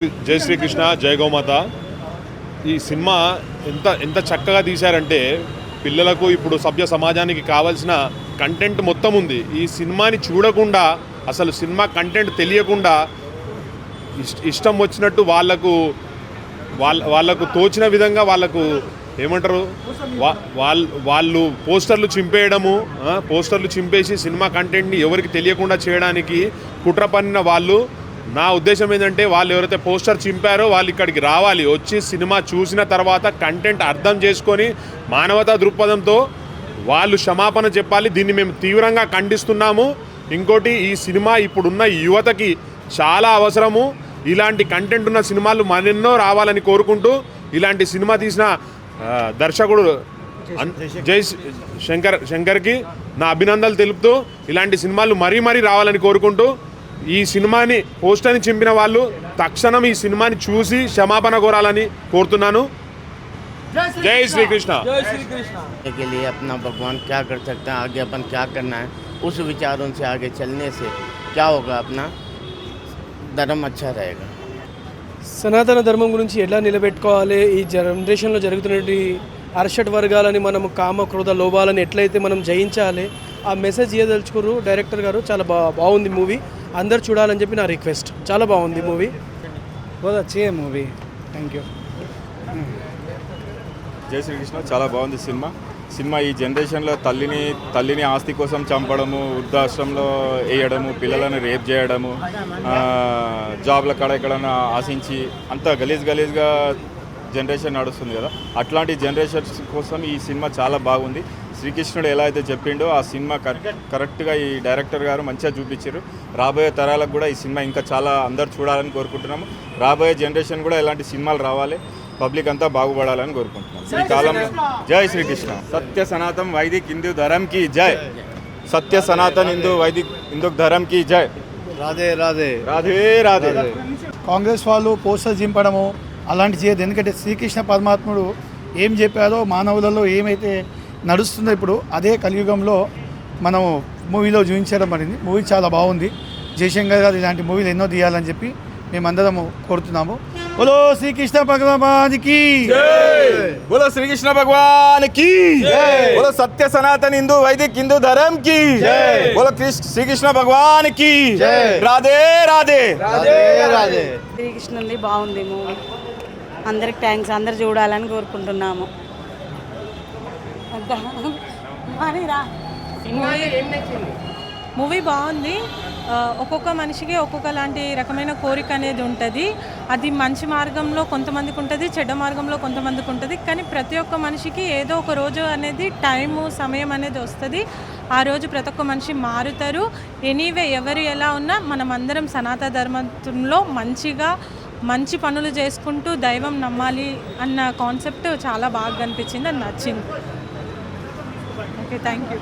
జై శ్రీకృష్ణ జై గోమాత. ఈ సినిమా ఎంత ఎంత చక్కగా తీశారంటే పిల్లలకు ఇప్పుడు సభ్య సమాజానికి కావాల్సిన కంటెంట్ మొత్తం ఉంది. ఈ సినిమాని చూడకుండా అసలు సినిమా కంటెంట్ తెలియకుండా ఇష్టం వచ్చినట్టు వాళ్ళకు వాళ్ళ వాళ్ళకు తోచిన విధంగా వాళ్ళకు ఏమంటారు? వా- వాళ్ళ వాళ్ళు పోస్టర్లు చింపేయడము పోస్టర్లు చింపేసి సినిమా కంటెంట్ని ఎవరికి తెలియకుండా చేయడానికి కుట్ర పన్నిన వాళ్ళు నా ఉద్దేశం ఏంటంటే వాళ్ళు ఎవరైతే పోస్టర్ చింపారో వాళ్ళు ఇక్కడికి రావాలి. వచ్చి సినిమా చూసిన తర్వాత కంటెంట్ అర్థం చేసుకొని మానవతా దృక్పథంతో వాళ్ళు క్షమాపణ చెప్పాలి. దీన్ని మేము తీవ్రంగా ఖండిస్తున్నాము. ఇంకోటి ఈ సినిమా ఇప్పుడున్న యువతకి చాలా అవసరము. ఇలాంటి కంటెంట్ ఉన్న సినిమాలు మరెన్నో రావాలని కోరుకుంటూ ఇలాంటి సినిమా తీసిన దర్శకుడు జై శంకర్ శంకర్కి నా అభినందనలు తెలుపుతూ ఇలాంటి సినిమాలు మరీ మరీ రావాలని కోరుకుంటూ ఈ సినిమాని పోస్టర్ని చింపిన వాళ్ళు తక్షణం ఈ సినిమాని చూసి క్షమాపణ కోరాలని కోరుతున్నాను జై శ్రీకృష్ణ के लिए अपना भगवान क्या कर सकता है आगे अपन क्या करना है उस विचारों से आगे चलने से क्या होगा अपना धर्म अच्छा रहेगा సనాతన ధర్మం గురించి ఎలా నిలబెట్టుకోవాలి ఈ జనరేషన్లో జరుగుతున్నటువంటి అరషట్ వర్గాలని మనం కామ క్రోధ లోభాలని ఎట్లయితే మనం జయించాలి ఆ మెసేజ్ ఇవ్వదలుచుకున్నారు డైరెక్టర్ గారు చాలా బా బాగుంది మూవీ అందరు చూడాలని చెప్పి నా రిక్వెస్ట్. చాలా బాగుంది మూవీ. వచ్చే మూవీ థ్యాంక్ యూ జై శ్రీకృష్ణ చాలా బాగుంది సినిమా. సినిమా ఈ జనరేషన్లో తల్లిని తల్లిని ఆస్తి కోసం చంపడము వృద్ధాశ్రమంలో వేయడము పిల్లలను రేప్ చేయడము జాబ్ల కాడ ఆశించి అంత గలీజ్ గలీజ్గా జనరేషన్ నడుస్తుంది కదా. అట్లాంటి జనరేషన్స్ కోసం ఈ సినిమా చాలా బాగుంది. శ్రీకృష్ణుడు ఎలా అయితే చెప్పిండో ఆ సినిమా కరెక్ట్ కరెక్ట్గా ఈ డైరెక్టర్ గారు మంచిగా చూపించారు. రాబోయే తరాలకు కూడా ఈ సినిమా ఇంకా చాలా అందరు చూడాలని కోరుకుంటున్నాము. రాబోయే జనరేషన్ కూడా ఇలాంటి సినిమాలు రావాలి. పబ్లిక్ అంతా బాగుపడాలని కోరుకుంటున్నాం ఈ కాలంలో జై శ్రీకృష్ణ. సత్య సనాతన్ వైదిక్ హిందూ ధరం కి జై. సత్య సనాతన్ హిందూ వైదిక్ హిందూ ధరం కి జై. రాధే రాధే. రాధే రాధే. కాంగ్రెస్ వాళ్ళు పోస్టర్ చింపడము అలాంటి చేయదు ఎందుకంటే శ్రీకృష్ణ పరమాత్ముడు ఏం చెప్పారో మానవులలో ఏమైతే నడుస్తుంది ఇప్పుడు? అదే కలియుగంలో మనం మూవీలో చూపించడం పడింది. మూవీ చాలా బాగుంది. జయశంకర్ గారు ఇలాంటి మూవీలు ఎన్నో తీయాలని చెప్పి మేమందరము కోరుతున్నాము. బోలో శ్రీకృష్ణ భగవానికి బోలో శ్రీకృష్ణ భగవానికి బోలో సత్య సనాతన హిందూ వైదిక్ హిందూ ధర్మ కి! బోలో శ్రీకృష్ణ భగవానికి రాధే రాధే! రాధే బాగుంది మూవీ. అందరికి థ్యాంక్స్ అందరు చూడాలని కోరుకుంటున్నాము. మూవీ బాగుంది. ఒక్కొక్క మనిషికి ఒక్కొక్క లాంటి రకమైన కోరిక అనేది ఉంటుంది. అది మంచి మార్గంలో కొంతమందికి ఉంటుంది చెడ్డ మార్గంలో కొంతమందికి ఉంటుంది. కానీ ప్రతి ఒక్క మనిషికి ఏదో ఒక రోజు అనేది టైము సమయం అనేది వస్తుంది. ఆ రోజు ప్రతి ఒక్క మనిషి మారుతారు. ఎనీవే ఎవరు ఎలా ఉన్నా మనం అందరం సనాతన ధర్మంలో మంచిగా మంచి పనులు చేసుకుంటూ దైవం నమ్మాలి అన్న కాన్సెప్ట్ చాలా బాగా అనిపించింది అది నచ్చింది. Okay thank you